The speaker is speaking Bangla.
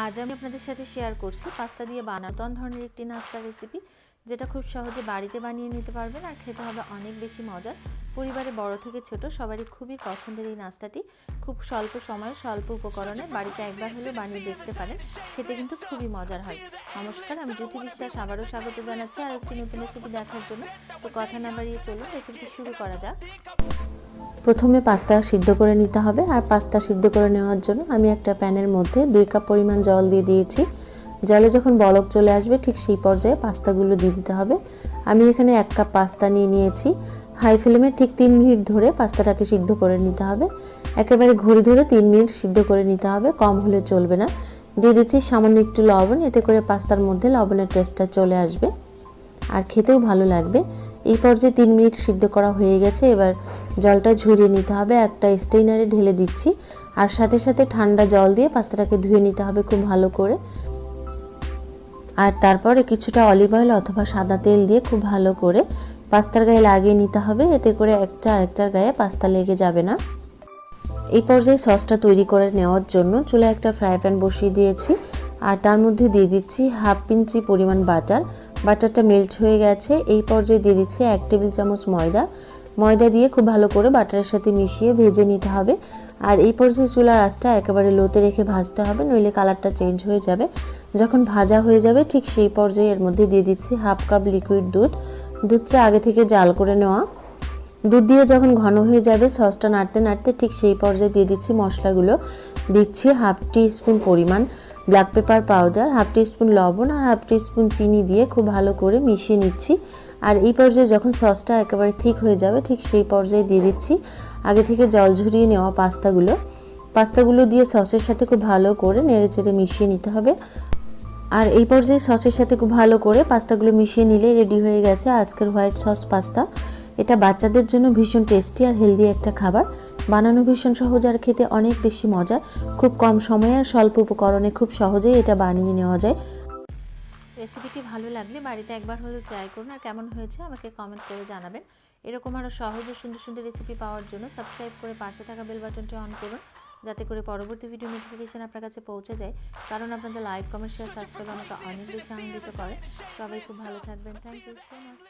আজ আমি আপনাদের সাথে শেয়ার করছি পাস্তা দিয়ে বানাতন ধরনের একটি নাস্তা রেসিপি যেটা খুব সহজে বাড়িতে বানিয়ে নিতে পারবেন আর খেতে হবে অনেক বেশি মজার। পরিবারে বড় থেকে ছোট সবারই খুবই পছন্দের এই নাস্তাটি। খুব স্বল্প সময়ে, স্বল্প উপকরণে বাড়িতে একবার হলেও বানিয়ে দেখতে পারেন, খেতে কিন্তু খুবই মজার হয়। নমস্কার, আমি জ্যোতি বিশ্বাস, আবারও স্বাগত জানাচ্ছি আর একটি নতুন রেসিপি দেখার জন্য। তো কথা না বাড়িয়ে চলুন রেসিপিটি শুরু করা যাক। প্রথমে পাস্তা সিদ্ধ করে নিতে হবে আর পাস্তা সিদ্ধ করে নেওয়ার জন্য আমি একটা প্যানের মধ্যে দুই কাপ পরিমাণ জল দিয়ে দিয়েছি। জলে যখন বলক চলে আসবে ঠিক সেই পর্যায়ে পাস্তাগুলো দিয়ে দিতে হবে। আমি এখানে এক কাপ পাস্তা নিয়ে নিয়েছি। হাই ফ্লেমে ঠিক তিন মিনিট ধরে পাস্তাটাকে সিদ্ধ করে নিতে হবে। একেবারে ঘড়ি ধরে তিন মিনিট সিদ্ধ করে নিতে হবে, কম হলে চলবে না। দিয়ে দিচ্ছি সামান্য একটু লবণ, এতে করে পাস্তার মধ্যে লবণের টেস্টটা চলে আসবে। আর খেতেও ভালো লাগবে। এই পর্যায়ে তিন মিনিট সিদ্ধ করা হয়ে গেছে। এবার জলটা ঝরিয়ে নিতে হবে, একটা স্টেইনারে ঢেলে দিচ্ছি। আর সাথে সাথে ঠান্ডা জল দিয়ে পাস্তাটাকে ধুয়ে নিতে হবে খুব ভালো করে। আর তারপরে কিছুটা অলিভ অয়েল অথবা সাদা তেল দিয়ে খুব ভালো করে পাস্তার গায়ে লাগিয়ে নিতে হবে, এতে করে একটা আরেকটার গায়ে পাস্তা লেগে যাবে না। এই পর্যায়ে সসটা তৈরি করে নেওয়ার জন্য চুলে একটা ফ্রাই প্যান বসিয়ে দিয়েছি। আর তার মধ্যে দিয়ে দিচ্ছি হাফ ইঞ্চি পরিমাণ বাটার। বাটারটা মেল্ট হয়ে গেছে। এই পর্যায়ে দিয়ে দিচ্ছি এক টেবিল চামচ ময়দা। ময়দা দিয়ে খুব ভালো করে বাটারের সাথে মিশিয়ে ভেজে নিতে হবে। আর এই পর্যায়ে চুলার আঁচটা একেবারে লোতে রেখে ভাজতে হবে, নইলে কালারটা চেঞ্জ হয়ে যাবে। যখন ভাজা হয়ে যাবে, ঠিক সেই পর্যায়ে এর মধ্যে দিয়ে দিচ্ছি হাফ কাপ লিকুইড দুধ। দুধটা আগে থেকে জাল করে নেওয়া। দুধ দিয়ে যখন ঘন হয়ে যাবে, সসটা নাড়তে নাড়তে ঠিক সেই পর্যায়ে দিয়ে দিচ্ছি মশলাগুলো। দিচ্ছি হাফ টি স্পুন পরিমাণ black pepper powder, half teaspoon লবণ আর হাফ টি স্পুন চিনি দিয়ে খুব ভালো করে মিশিয়ে নিচ্ছি। আর এই পর্যায়ে যখন সসটা একেবারে ঠিক হয়ে যাবে, ঠিক সেই পর্যায়ে দিয়ে দিচ্ছি। আগে থেকে জল ঝরিয়ে নেওয়া পাস্তাগুলো। পাস্তাগুলো দিয়ে সসের সাথে খুব ভালো করে নেড়ে চেড়ে মিশিয়ে নিতে হবে। আর এই পর্যায়ে সসের সাথে খুব ভালো করে পাস্তাগুলো মিশিয়ে নিলে রেডি হয়ে গেছে আজকের হোয়াইট সস পাস্তা। এটা বাচ্চাদের জন্য ভীষণ টেস্টি আর হেলদি একটা খাবার। বানানো ভীষণ সহজ আর খেতে অনেক বেশি মজা। খুব কম সময়ে আর স্বল্প উপকরণে খুব সহজেই এটা বানিয়ে নেওয়া যায়। রেসিপিটি ভালো লাগলে বাড়িতে একবার হলেও ট্রাই করুন আর কেমন হয়েছে আমাকে কমেন্ট করে জানাবেন। এরকম আরও সহজ ও সুন্দর সুন্দর রেসিপি পাওয়ার জন্য সাবস্ক্রাইব করে পাশে থাকা বেল বাটনটি অন করুন, যাতে করে পরবর্তী ভিডিও নোটিফিকেশান আপনার কাছে পৌঁছে যায়। কারণ আপনাদের লাইক কমেন্ট শেয়ার সাবস্ক্রাইব আমাকে অনেক বেশি আনন্দিত করে। সবাই খুব ভালো থাকবেন। Thank you so much